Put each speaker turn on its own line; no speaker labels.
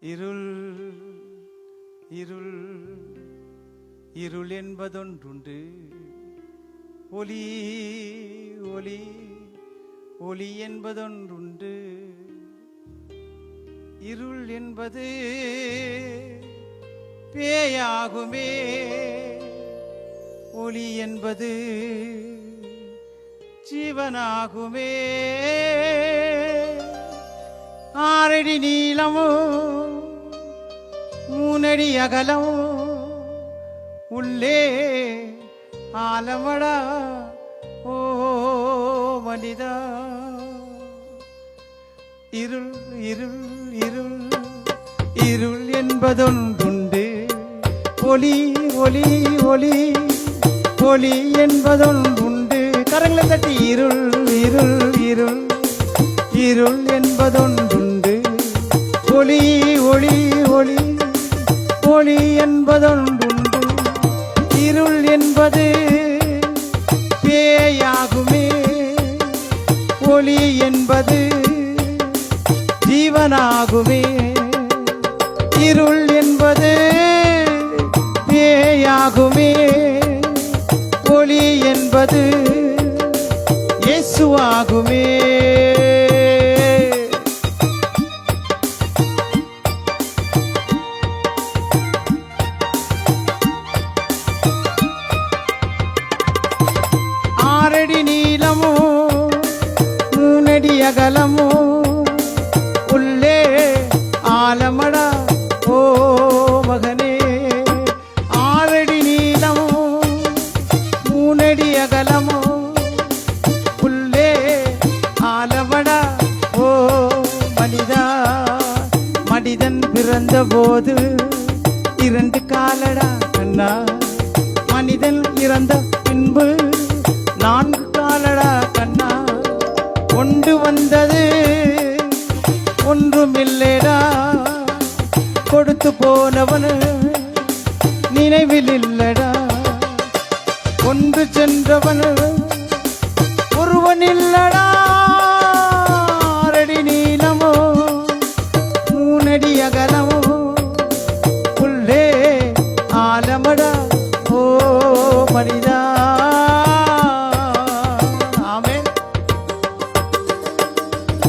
இருள் இருள் இருள் என்பதொன்றுண்டு. ஒலி ஒலி ஒளி என்பதொன்றுண்டு. இருள் என்பது பேயாகுமே. ஒளி என்பது ஜீவனாகுமே. ஆறடி நீளமோ மூணடி அகலமோ உள்ளே ஆலமடா ஓ மனிதா. இருள் இருள் இருள் இருள் என்பதொன்றுண்டு. ஒளி ஒளி ஒளி ஒளி என்பதொன்றுண்டு. கரங்களை தட்டி இருள் இருள் ஒளி ஒளி ஒளி ஒளி என்பதொன்றுண்டு. இருள் என்பது பேயாகுமே. ஒளி என்பது ஜீவனாகுமே. இருள் என்பது பேயாகுமே. ஒளி என்பது இயேசுவாகுமே. மூணடி அகலமோ? உள்ளே ஆலமடா ஓ மகனே. ஆறடி நீளமோ? மூணடி அகலமோ? உள்ளே ஆலமடா ஓ மனிதா. மனிதன் பிறந்த போது இரண்டு காலடா கண்ணா மனிதன் இறந்த பின்பு நான்கு காலடா. கொண்டு வந்தது? ஒன்றுமில்லைடா. கொடுத்து போனவனு நினைவில் இல்லடா. ஒன்று சென்றவனு ஒருவன் இல்லடா.